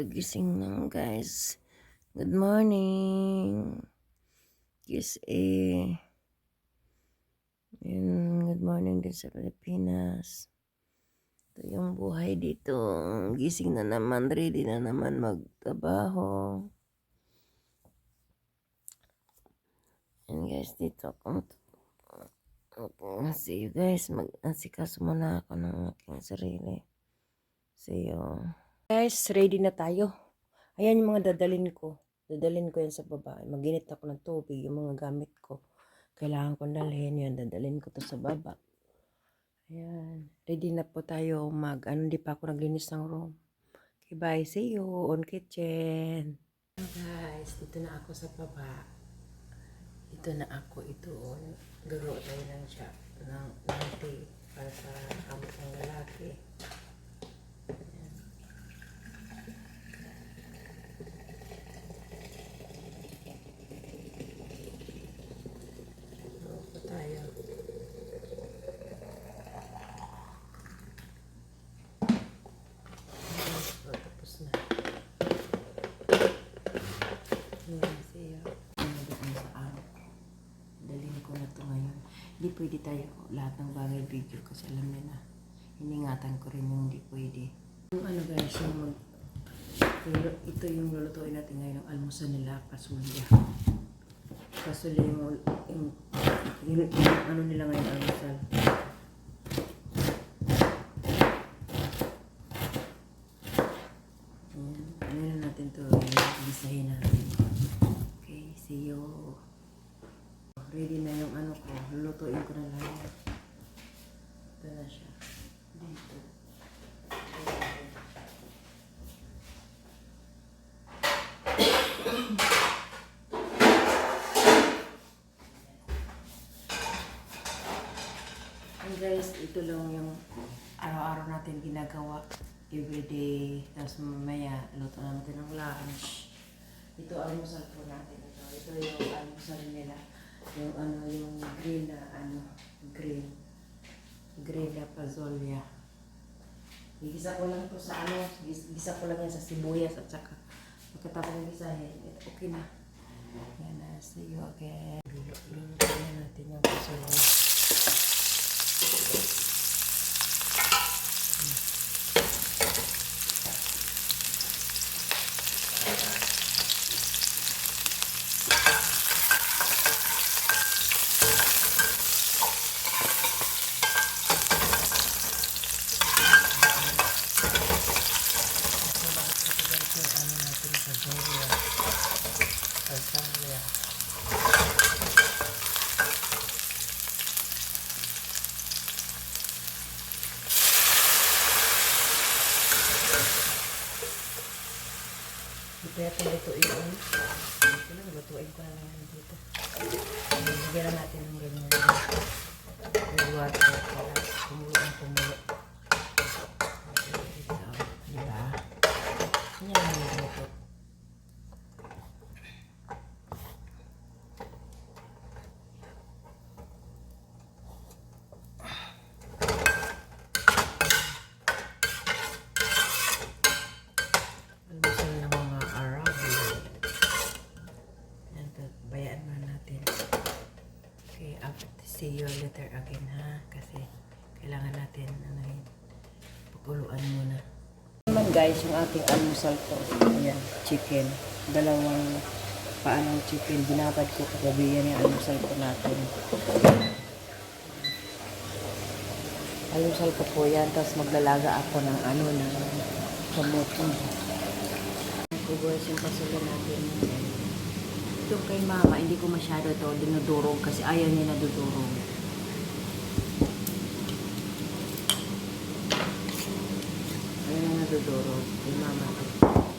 Kagising lang guys. Good morning. Yes eh. Yun, good morning din sa Pilipinas. Ito yung buhay dito. Gising na naman, ready na naman magtrabaho. And guys, dito ako. Okay, see you guys. Mag-asikaso muna ako ng aking sarili. See you. Guys, ready na tayo. Ayan yung mga dadalin ko. Dadalin ko yan sa baba. Maginit ako ng tubig, yung mga gamit ko. Kailangan kong dalhin yun. Dadalin ko to sa baba. Ayan. Ready na po tayo mag, ano, di pa ako naglinis ng room. Okay, bye. See you on kitchen. Guys, dito na ako sa baba. Ito na ako. Ito, on. Gagawa tayo ng siya. Ng, ng tea. Para sa kamot ng lalaki. Gagawa pa tayo. Oh, tapos na. Ayan, siya. Ano doon sa araw ko. Dalhin ko na to ngayon. Hindi pwede tayo lahat ng bagay video kasi alam niyo na. Iningatan ko rin yung hindi pwede. Yung ano guys, yung mag, yung- ito yung lulutuin natin ngayon ng almusal nila, pasulya. Pasulya yung, yung, yung, yung ano nila ngayon almusal. Ayan, ano na natin to, gisahin natin. Okay, see you. Ready na yung ano ko, lulutuin ko na lang. Ito na siya. Dito. And guys, ito lang yung araw-araw natin ginagawa everyday. Tapos mamaya, luto na natin ng lunch. Ito almusal po natin ito. Ito yung almusal nila. Yung ano, yung green na ano, green. Green na pazolya. Gigisa ko lang to sa ano, gis- gisa ko lang yan sa sibuyas at saka pagkatapos ng gisahin, okay na. Yan na, see you again. Na natin yung pazolya. ano natin sa Joya. Pazolya. Ito natin lutuin. Ito na, lutuin ko na lang dito. Lagyan na natin ng ganyan. Yung water para kumulo ang kumulo. Ito, di ba? Yan ang luto. Almusal ng mga Arab. Yan, to- bayaan na natin. I'll see you later again ha. Kasi kailangan natin ano yun, pakuluan muna. Naman guys, yung ating almusal to. Ayan, chicken. Dalawang paanong chicken. Binabad ko kagabi yan yung almusal ko natin. Almusal ko po yan. Tapos maglalaga ako ng ano na kamote. Guys, yung pasulo natin. Ito kay mama, hindi ko masyado to dinudurog kasi ayaw niya nadudurog. Ayaw niya nadudurog. Kay mama to.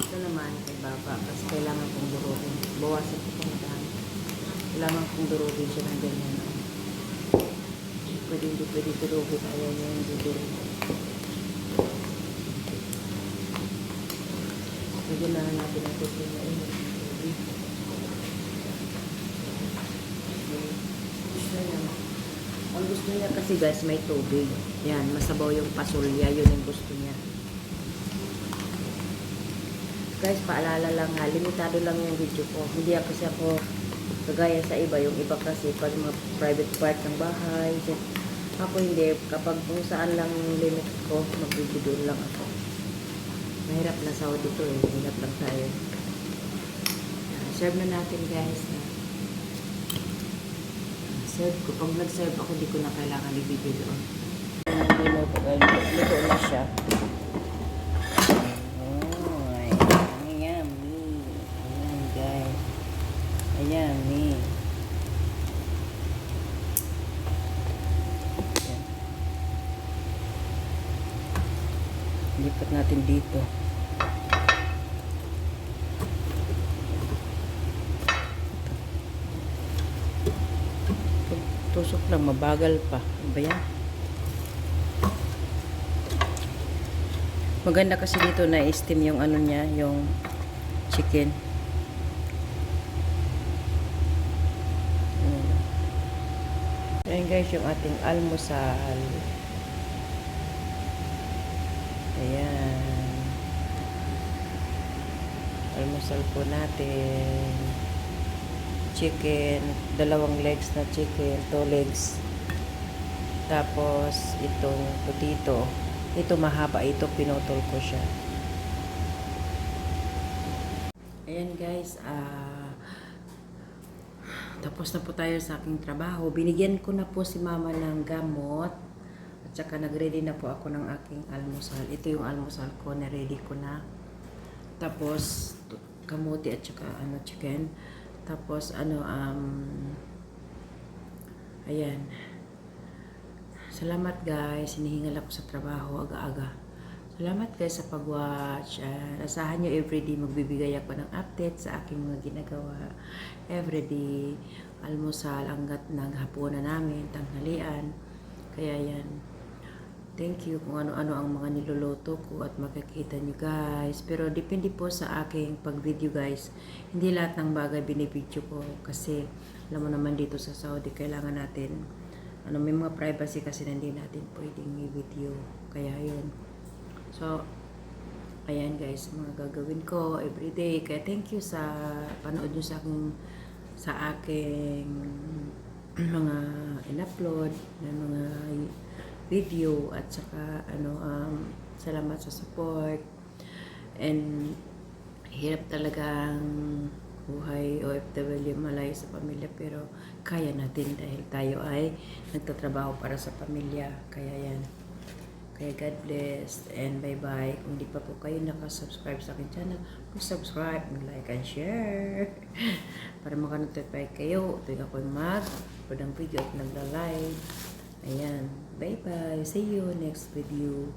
Ito naman kay baba kasi kailangan kong durugin. Bawasan ko pang dami. Kailangan kong durugin siya ng ganyan. Pwede hindi pwede durugin. Ayaw niya dudurog. Lagyan na lang natin ang tubig na init. Gusto niya. Ang gusto niya kasi guys, may tubig. Yan, masabaw yung pasulya. Yun ang gusto niya. guys, paalala lang ha, limitado lang yung video ko. Hindi kasi ako kagaya sa iba. Yung iba kasi pag mga private part ng bahay. Ako hindi. Kapag kung saan lang limit ko, mag-video lang ako. Mahirap na sa dito eh. Mahirap lang tayo. Serve na natin guys. Serve ko. Pag nag-serve ako, di ko na kailangan i-video doon. Luto na siya. Yummy. Lipat natin dito. Lang, mabagal pa. Ano ba yan? Maganda kasi dito na steam yung ano niya, yung chicken. Ayan. Guys, yung ating almusal. Ayan. Almusal po natin. Chicken, dalawang legs na chicken, two legs. Tapos, itong potato. Ito mahaba, ito pinutol ko siya. Ayan guys, ah tapos na po tayo sa aking trabaho. Binigyan ko na po si mama ng gamot. At saka nag-ready na po ako ng aking almusal. Ito yung almusal ko, na-ready ko na. Tapos, kamuti at saka ano, chicken. Tapos, ano, um, ayan. Salamat guys, hinihingal ako sa trabaho aga-aga. Salamat guys sa pag-watch. Uh, asahan nyo everyday magbibigay ako ng update sa aking mga ginagawa. Everyday, almusal hanggat naghapunan namin, tanghalian. Kaya yan. Thank you kung ano-ano ang mga niluluto ko at makikita nyo guys. Pero depende po sa aking pag-video guys. Hindi lahat ng bagay binibidyo ko kasi alam mo naman dito sa Saudi kailangan natin ano may mga privacy kasi na hindi natin pwedeng i-video. Kaya yun. So, ayan guys, mga gagawin ko everyday. Kaya thank you sa panood nyo sa aking sa aking mga in-upload na mga video at saka ano um, salamat sa support. And hirap talagang buhay OFW malayo sa pamilya pero kaya natin dahil tayo ay nagtatrabaho para sa pamilya. Kaya yan. Kaya God bless and bye bye kung di pa po kayo nakasubscribe sa akin channel please subscribe like and share. Para makanotify kayo. Tuwing ako mag ng video at nagla-live. Ayan bye bye see you next video